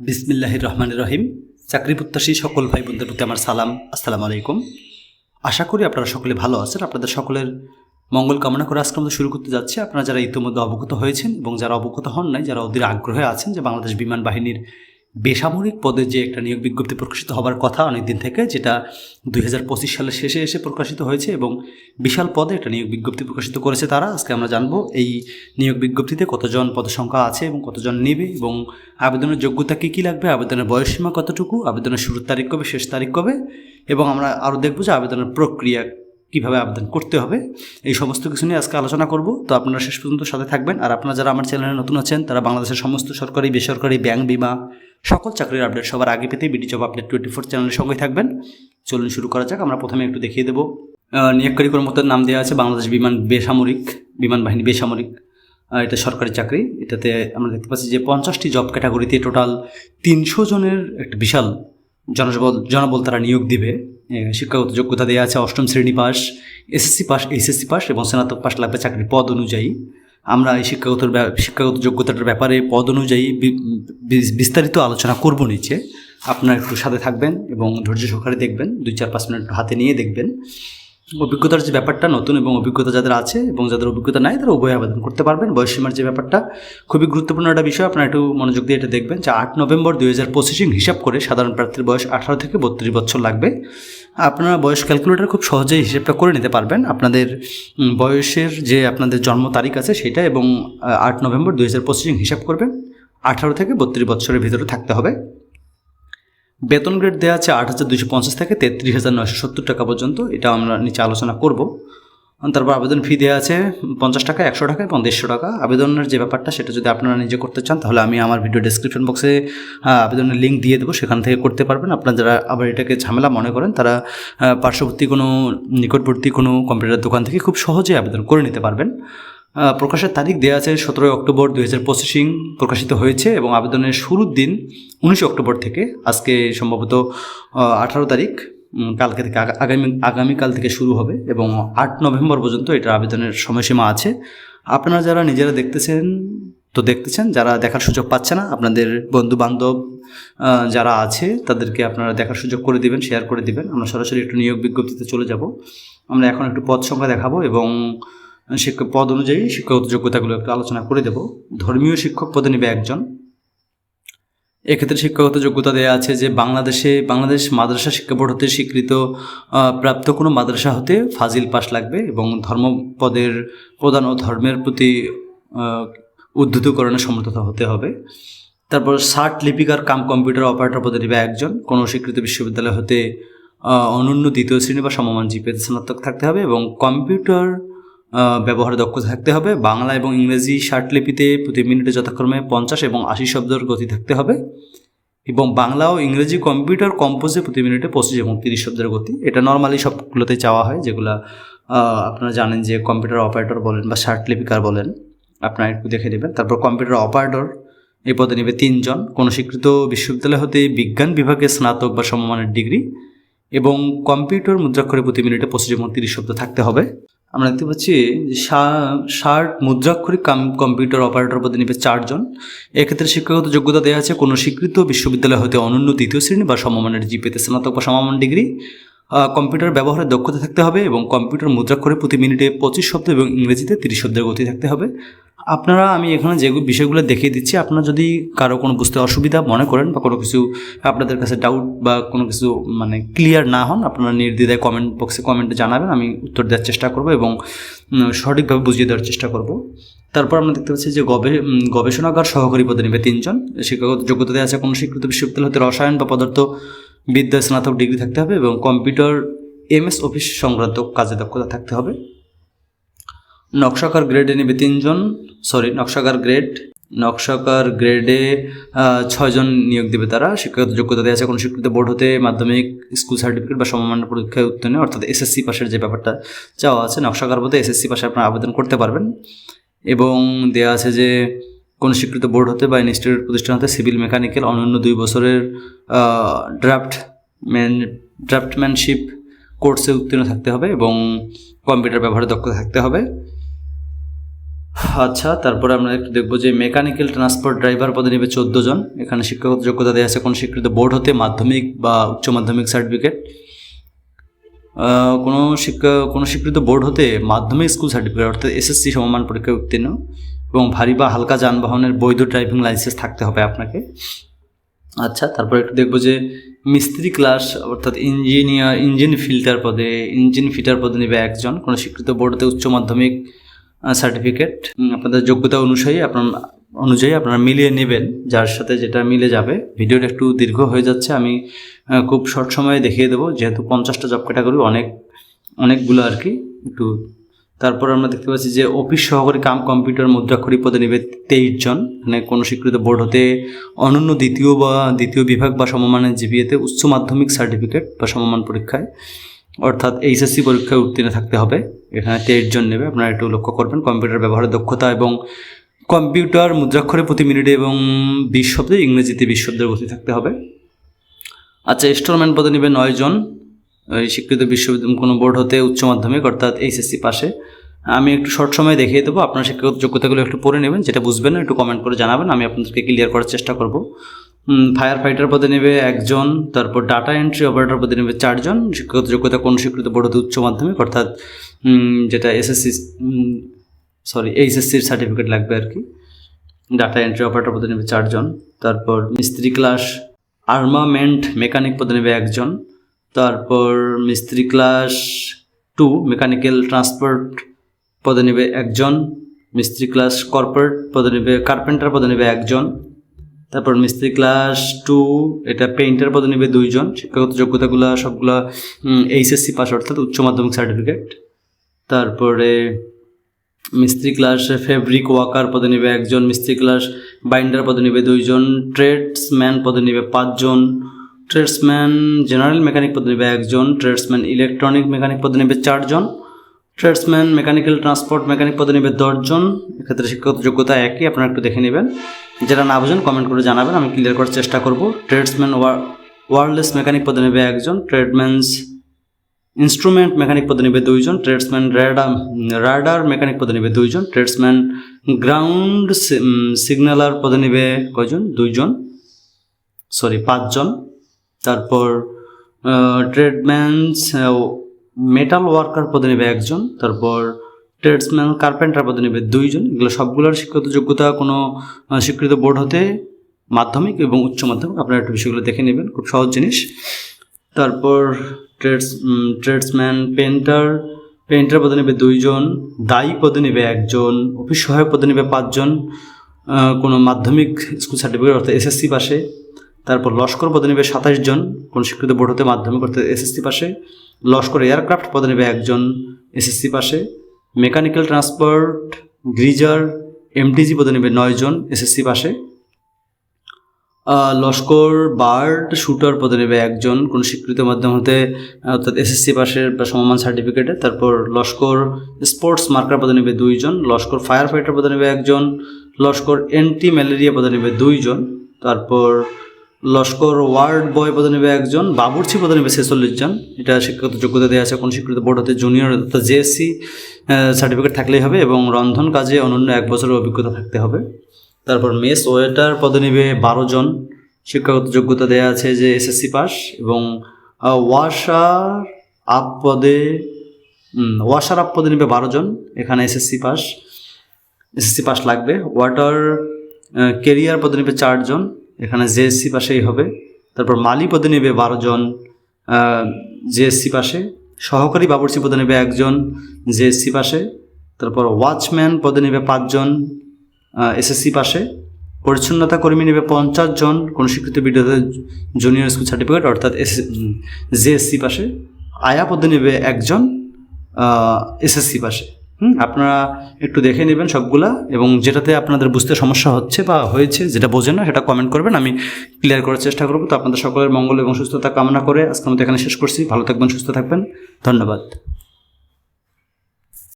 বিসমিল্লাহির রহমান রহিম। চাকরি প্রত্যাশী সকল ভাই বোনদের প্রতি আমার সালাম। আসসালামু আলাইকুম। আশা করি আপনারা সকলে ভালো আছেন। আপনাদের সকলের মঙ্গল কামনা করে আজকে আমরা শুরু করতে যাচ্ছি। আপনারা যারা ইতিমধ্যে অবগত হয়েছেন এবং যারা অবগত হন নাই, যারা অধীর আগ্রহে আছেন যে বাংলাদেশ বিমান বাহিনীর বেসামরিক পদে যে একটা নিয়োগ বিজ্ঞপ্তি প্রকাশিত হবার কথা অনেক দিন থেকে, যেটা দুই হাজার পঁচিশ সালের শেষে এসে প্রকাশিত হয়েছে এবং বিশাল পদে একটা নিয়োগ বিজ্ঞপ্তি প্রকাশিত করেছে তারা। আজকে আমরা জানব এই নিয়োগ বিজ্ঞপ্তিতে কতজন পদসংখ্যা আছে এবং কতজন নেবে এবং আবেদনের যোগ্যতা কী কী লাগবে, আবেদনের বয়সসীমা কতটুকু, আবেদনের শুরুর তারিখ কবে, শেষ তারিখ কবে, এবং আমরা আরও দেখব যে আবেদনের প্রক্রিয়া কীভাবে আবেদন করতে হবে, এই সমস্ত কিছু নিয়ে আজকে আলোচনা করব। তো আপনারা শেষ পর্যন্ত সাথে থাকবেন। আর আপনারা যারা আমার চ্যানেলে নতুন আছেন, তারা বাংলাদেশের সমস্ত সরকারি, বেসরকারি, ব্যাংক বিমা, সকল চাকরির আপডেট সবার আগে পেতে BD job update twenty four চ্যানেলের সঙ্গে থাকবেন। চলুন শুরু করা যাক, আমরা প্রথমে একটু দেখিয়ে দেবো। নিয়োগকারী কর্মকর্তার নাম দেওয়া আছে বাংলাদেশ বিমান বেসামরিক, বিমান বাহিনী বেসামরিক। এটা সরকারি চাকরি। এটাতে আমরা দেখতে পাচ্ছি যে পঞ্চাশটি জব ক্যাটাগরিতে টোটাল তিনশো জনের একটা বিশাল জনবল জনবল তারা নিয়োগ দিবে। শিক্ষাগত যোগ্যতা দেওয়া আছে, অষ্টম শ্রেণি pass SSC pass HSC pass এবং স্নাতক পাস লাগবে চাকরির পদ অনুযায়ী। আমরা এই শিক্ষাগত শিক্ষাগত যোগ্যতাটার ব্যাপারে পদ অনুযায়ী বিস্তারিত আলোচনা করব নিচে। আপনারা একটু সাথে থাকবেন এবং ধৈর্য সহকারে দেখবেন, দুই চার পাঁচ মিনিট হাতে নিয়ে দেখবেন। অভিজ্ঞতার যে ব্যাপারটা নতুন এবং অভিজ্ঞতা যাদের আছে এবং যাদের অভিজ্ঞতা নাই, তারা উভয় আবেদন করতে পারবেন। বয়সীমার যে ব্যাপারটা, খুবই গুরুত্বপূর্ণ একটা বিষয়। আপনারা একটু মনোযোগ দিয়ে এটা দেখবেন যে আট নভেম্বর দুই হাজার পঁচিশিং হিসাব করে সাধারণ প্রার্থীর বয়স আঠারো থেকে বত্রিশ বছর লাগবে। আপনারা বয়স ক্যালকুলেটর খুব সহজেই হিসেবটা করে নিতে পারবেন। আপনাদের বয়সের যে আপনাদের জন্ম তারিখ আছে সেটা এবং আট নভেম্বর দুই হাজার পঁচিশিং হিসাব করবেন। আঠারো থেকে বত্রিশ বছরের ভিতরে থাকতে হবে। বেতন গ্রেড দেওয়া আছে আট হাজার দুশো পঞ্চাশ থেকে তেত্রিশ হাজার নয়শো সত্তর টাকা পর্যন্ত। এটা আমরা নিচে আলোচনা করব। তারপর আবেদন ফি দেওয়া আছে পঞ্চাশ টাকা, একশো টাকা এবং দেড়শো টাকা। আবেদনের যে ব্যাপারটা, সেটা যদি আপনারা নিজে করতে চান, তাহলে আমি আমার ভিডিও ডেসক্রিপশন বক্সে আবেদনের লিঙ্ক দিয়ে দেবো। সেখান থেকে করতে পারবেন। আপনারা যারা আবার এটাকে ঝামেলা মনে করেন, তারা পার্শ্ববর্তী কোনো, নিকটবর্তী কোনো কম্পিউটার দোকান থেকে খুব সহজেই আবেদন করে নিতে পারবেন। প্রকাশের তারিখ দেওয়া আছে সতেরোই অক্টোবর দুই হাজার পঁচিশিং প্রকাশিত হয়েছে এবং আবেদনের শুরুর দিন উনিশে অক্টোবর থেকে। আজকে সম্ভবত আঠারো তারিখ কালকে থেকে আগামী, আগামীকাল থেকে শুরু হবে এবং আট নভেম্বর পর্যন্ত এটার আবেদনের সময়সীমা আছে। আপনারা যারা নিজেরা দেখতেছেন, তো দেখতেছেন, যারা দেখার সুযোগ পাচ্ছে না, আপনাদের বন্ধু বান্ধব যারা আছে, তাদেরকে আপনারা দেখার সুযোগ করে দিবেন শেয়ার করে দিবেন। আমরা সরাসরি একটু নিয়োগ বিজ্ঞপ্তিতে চলে যাব। আমরা এখন একটু পদ সংখ্যা দেখাবো এবং শিক্ষক পদ অনুযায়ী শিক্ষাগত যোগ্যতাগুলো একটু আলোচনা করে দেব। ধর্মীয় শিক্ষক পদে নেবে একজন। এক্ষেত্রে শিক্ষাগত যোগ্যতা দেওয়া আছে যে বাংলাদেশে বাংলাদেশ মাদ্রাসা শিক্ষা বোর্ড হতে স্বীকৃত প্রাপ্ত কোনো মাদ্রাসা হতে ফাজিল পাস লাগবে এবং ধর্মপদের প্রধান ও ধর্মের প্রতি আহ, উদ্ধৃতকরণে সমর্থতা হতে হবে। তারপর ষাট লিপিকার কাম কম্পিউটার অপারেটর পদে নেবে একজন। কোনো স্বীকৃত বিশ্ববিদ্যালয় হতে অনন্য দ্বিতীয় শ্রেণি বা সমমান জিপিএতে স্নাতক থাকতে হবে এবং কম্পিউটার ব্যবহারে দক্ষ থাকতে হবে। বাংলা এবং ইংরেজি লিপিতে প্রতি মিনিটে যথাক্রমে পঞ্চাশ এবং আশি শব্দের গতি থাকতে হবে। এবং বাংলা ও ইংরেজি কম্পিউটার কম্পোজে প্রতি মিনিটে পঁচিশ এবং তিরিশ শব্দের গতি। এটা নর্মালি সবগুলোতে চাওয়া হয়, যেগুলো আপনারা জানেন যে কম্পিউটার অপারেটর বলেন বা লিপিকার বলেন। আপনারা একটু দেখে নেবেন। তারপর কম্পিউটার অপারেটর, এই পদে নেবে তিনজন। কোনো স্বীকৃত বিশ্ববিদ্যালয় হতে বিজ্ঞান বিভাগে স্নাতক বা সমমানের ডিগ্রি। এবং কম্পিউটার মুদ্রাক্ষরে প্রতি মিনিটে পঁচিশ এবং তিরিশ শব্দ থাকতে হবে। আমরা দেখতে পাচ্ছি যে ষাট মুদ্রাক্ষরিক কাম, কম্পিউটার অপারেটর পদে নেবে চারজন। এক্ষেত্রে শিক্ষাগত যোগ্যতা দেওয়া আছে কোনো স্বীকৃত বিশ্ববিদ্যালয় হতে অনন্য দ্বিতীয় শ্রেণি বা সমমানের জিপিতে স্নাতক বা সমমান ডিগ্রি। কম্পিউটার ব্যবহারের দক্ষতা থাকতে হবে এবং কম্পিউটার মুদ্রাক্ষরে প্রতি মিনিটে পঁচিশ শব্দ এবং ইংরেজিতে তিরিশ শব্দের গতি থাকতে হবে। আপনারা, আমি এখানে যে বিষয়গুলো দেখিয়ে দিচ্ছি, আপনারা যদি কারও কোনো বুঝতে অসুবিধা মনে করেন বা কোনো কিছু আপনাদের কাছে ডাউট বা কোনো কিছু মানে ক্লিয়ার না হন, আপনারা নির্দ্বিধায় কমেন্ট বক্সে কমেন্টে জানাবেন, আমি উত্তর দেওয়ার চেষ্টা করব এবং সঠিকভাবে বুঝিয়ে দেওয়ার চেষ্টা করব। তারপর আমরা দেখতে পাচ্ছি যে গবে গবেষণাগার সহকারী পদে নেবে তিনজন। শিক্ষাগত যোগ্যতা দেওয়া আছে কোনো স্বীকৃত বিশ্ববিদ্যালয় হতে রসায়ন বা পদার্থ বিদ্যা স্নাতক ডিগ্রি থাকতে হবে এবং কম্পিউটার এমএস অফিস সংক্রান্ত কাজে দক্ষতা থাকতে হবে। নকশাকার গ্রেডে নেবে তিনজন সরি নকশাকার গ্রেড নকশাকার গ্রেডে ছয়জন নিয়োগ দেবে তারা। শিক্ষাগত যোগ্যতা দেওয়া আছে, কোনো স্বীকৃত বোর্ড হতে মাধ্যমিক স্কুল সার্টিফিকেট বা সমমান পরীক্ষায় উত্তীর্ণ অর্থাৎ এসএসসি পাশের যে ব্যাপারটা চাওয়া আছে, নকশাকার পদে এসএসসি পাশে আপনারা আবেদন করতে পারবেন। এবং দেওয়া আছে যে কোনো স্বীকৃত বোর্ড হতে বা ইনস্টিটিউট প্রতিষ্ঠান হতে সিভিল মেকানিক্যাল অনন্য দুই বছরের ড্রাফট ম্যান ড্রাফটম্যানশিপ কোর্সে উত্তীর্ণ থাকতে হবে এবং কম্পিউটার ব্যবহারে দক্ষতা থাকতে হবে। আচ্ছা তারপরে আমরা একটু দেখব যে মেকানিক্যাল ট্রান্সপোর্ট ড্রাইভার পদে নেবে চোদ্দ জন। এখানে শিক্ষাগত যোগ্যতা দেওয়া আছে কোনো স্বীকৃত বোর্ড হতে মাধ্যমিক বা উচ্চ মাধ্যমিক সার্টিফিকেট কোনো শিক্ষা, কোনো স্বীকৃত বোর্ড হতে মাধ্যমিক স্কুল সার্টিফিকেট অর্থাৎ এসএসসি সমমান পরীক্ষায় উত্তীর্ণ। এবং ভারী বা হালকা যানবাহনের বৈধ ড্রাইভিং লাইসেন্স থাকতে হবে আপনাকে। আচ্ছা তারপর একটু দেখব যে মিস্ত্রি ক্লাস অর্থাৎ ইঞ্জিনিয়ার ইঞ্জিন ফিল্টার পদে ইঞ্জিন ফিটার পদে নেবে একজন, কোনো স্বীকৃত বোর্ডতে উচ্চ মাধ্যমিক সার্টিফিকেট আপনাদের যোগ্যতা অনুযায়ী আপনার, অনুযায়ী আপনারা মিলিয়ে নেবেন, যার সাথে যেটা মিলে যাবে। ভিডিওটা একটু দীর্ঘ হয়ে যাচ্ছে, আমি খুব শর্ট সময়ে দেখিয়ে দেবো, যেহেতু পঞ্চাশটা জব ক্যাটাগরি অনেক, অনেকগুলো আর কি, একটু তারপর আমরা দেখতে পাচ্ছি যে অফিস সহকারী কাম কম্পিউটার মুদ্রাক্ষরী পদে নেবে তেইশ জন। মানে কোনো স্বীকৃত বোর্ড হতে অনন্য দ্বিতীয় বা দ্বিতীয় বিভাগ বা সমমানের জিপিএতে উচ্চ মাধ্যমিক সার্টিফিকেট বা সমমান পরীক্ষায়। অর্থাৎ এইচএসসি পরীক্ষায় উত্তীর্ণ থাকতে হবে। এখানে তেইশ জন নেবে। আপনারা একটু লক্ষ্য করবেন, কম্পিউটার ব্যবহারের দক্ষতা এবং কম্পিউটার মুদ্রাক্ষরে প্রতি মিনিটে এবং বিশ শব্দে ইংরেজিতে বিশ শব্দের গতি থাকতে হবে। আচ্ছা স্টোরম্যান পদে নেবে নয় জন। স্বীকৃত বিশ্ববিদ্যালয় কোনো বোর্ড হতে উচ্চ মাধ্যমিক, অর্থাৎ এইচএসসি পাশে। আমি একটু শর্ট সময়ে দেখিয়ে দেবো। আপনার শিক্ষাগত যোগ্যতাগুলো একটু পড়ে নেবেন, যেটা বুঝবেন, একটু কমেন্ট করে জানাবেন। আমি আপনাদেরকে ক্লিয়ার করার চেষ্টা করব। ফায়ার ফাইটার পদে নেবে একজন, তারপর ডাটা এন্ট্রি অপারেটর পদে নেবে চারজন। শিক্ষাগত যোগ্যতা কোন স্বীকৃত বোর্ড হতে উচ্চ মাধ্যমিক, অর্থাৎ যেটা এসএসসি সরি এইচএসসির সার্টিফিকেট লাগবে আর কি। ডাটা এন্ট্রি অপারেটর পদে নেবে চারজন। তারপর মিস্ত্রি ক্লাস আর্মামেন্ট মেকানিক পদে নেবে একজন। তারপর মিস্ত্রি ক্লাস টু, মেকানিক্যাল ট্রান্সপোর্ট পদে নেবে একজন, মিস্ত্রি ক্লাস কর্পোরেট পদে নেবে, কার্পেন্টার পদে নেবে একজন, তারপর মিস্ত্রি ক্লাস টু, এটা পেইন্টার পদে নেবে দুইজন, শিক্ষাগত যোগ্যতাগুলো সবগুলো এইচএসসি পাস অর্থাৎ উচ্চ মাধ্যমিক সার্টিফিকেট, তারপরে মিস্ত্রি ক্লাস ফেব্রিক ওয়াকার পদে নেবে একজন, মিস্ত্রি ক্লাস বাইন্ডার পদে নেবে দুইজন, ট্রেডসম্যান পদে নেবে পাঁচজন ট্রেডসম্যান, জেনারেল মেকানিক পদে নেবে একজন, ট্রেডসম্যান ইলেকট্রনিক মেকানিক পদে নেবে চারজন, ট্রেডসম্যান মেকানিক্যাল ট্রান্সপোর্ট মেকানিক পদে নেবে দশজন। এক্ষেত্রে শিক্ষাগত যোগ্যতা একই, আপনারা একটু দেখে নেবেন। যারা না বুঝেন কমেন্ট করে জানাবেন, আমি ক্লিয়ার করার চেষ্টা করব। ট্রেডসম্যান ওয়ারলেস মেকানিক পদে নেবে একজন, ট্রেডম্যানস ইনস্ট্রুমেন্ট মেকানিক পদে নেবে দুইজন, ট্রেডসম্যান র্যাডার রাডার মেকানিক পদে নেবে দুইজন, ট্রেডসম্যান গ্রাউন্ড সিগন্যালার পদে নেবে কয়জন? দুইজন। সরি পাঁচজন। তারপর ট্রেডম্যানস মেটাল ওয়ার্কার পদে নেবে একজন, তারপর ট্রেডসম্যান কার্পেন্টার পদে নেবে দুইজন। এগুলো সবগুলোর শিক্ষিত যোগ্যতা কোনো স্বীকৃত বোর্ড হতে মাধ্যমিক এবং উচ্চ মাধ্যমিক, আপনারা একটু বিষয়গুলো দেখে নেবেন, খুব সহজ জিনিস। তারপর ট্রেডস ট্রেডসম্যান পেন্টার পেন্টার পদে নেবে দুইজন, দায়ী পদে নেবে একজন অফিস সহায়ক পদে নেবে পাঁচজন কোনো মাধ্যমিক স্কুল সার্টিফিকেট অর্থাৎ এসএসসি পাশে। তারপর লস্কর পদে নেবে সাতাশ জন কোনো স্বীকৃত বোর্ড হতে মাধ্যমিক অর্থাৎ এসএসসি পাশে। লস্কর এয়ারক্রাফট পদে নেবে একজন এসএসসি পাশে। মেকানিক্যাল ট্রান্সপোর্ট গ্রিজার এমটিজি পদে নেবে নয় জন এসএসসি পাশে। লস্কর বার্ড শুটার পদে নেবে একজন কোনো স্বীকৃত মাধ্যম হতে, অর্থাৎ এসএসসি পাশের বা সমমান সার্টিফিকেটে তারপর লস্কর স্পোর্টস মার্কার পদে নেবে দুইজন লস্কর ফায়ার ফাইটার পদে নেবে একজন, লস্কর অ্যান্টি ম্যালেরিয়া পদে নেবে দুইজন তারপর লস্কর ওয়ার্ড বয় পদে নেবে একজন, বাবুর্চি পদে নেবে ছেচল্লিশ জন। এটা শিক্ষাগত যোগ্যতা দেওয়া আছে, কোন স্বীকৃত বোর্ড হতে জুনিয়র অর্থাৎ জেএসসি সার্টিফিকেট থাকলেই হবে এবং রন্ধন কাজে অনন্য এক বছরের অভিজ্ঞতা থাকতে হবে। তারপর মেস ওয়েটার পদে নেবে বারো জন। শিক্ষাগত যোগ্যতা দেওয়া আছে যে এসএসসি পাস এবং ওয়াশার আপ পদে ওয়াশার আপ পদে নেবে বারো জন। এখানে এসএসসি পাস এসএসসি পাস লাগবে। ওয়াটার কেরিয়ার পদে নেবে চারজন এখানে জেএসসি পাশেই হবে। তারপর মালি পদে নেবে বারো জন জেএসসি পাশে। সহকারী বাবুর্চি পদে নেবে একজন জেএসসি পাশে। তারপর ওয়াচম্যান পদে নেবে পাঁচজন এসএসসি পাশে। পরিচ্ছন্নতা কর্মী নেবে পঞ্চাশ জন, কোন স্বীকৃত বিদ্যালয় জুনিয়র স্কুল সার্টিফিকেট অর্থাৎ এস জেএসসি পাশে। আয়া পদে নেবে একজন এসএসসি পাশে। হুম, আপনারা একটু দেখে নেবেন সবগুলা এবং যেটাতে আপনাদের বুঝতে সমস্যা হচ্ছে বা হয়েছে, যেটা বোঝে না, সেটা কমেন্ট করবেন, আমি ক্লিয়ার করার চেষ্টা করব। তো আপনাদের সকলের মঙ্গল এবং সুস্থতা কামনা করে আজকে আমাদের এখানে শেষ করছি। ভালো থাকবেন, সুস্থ থাকবেন। ধন্যবাদ।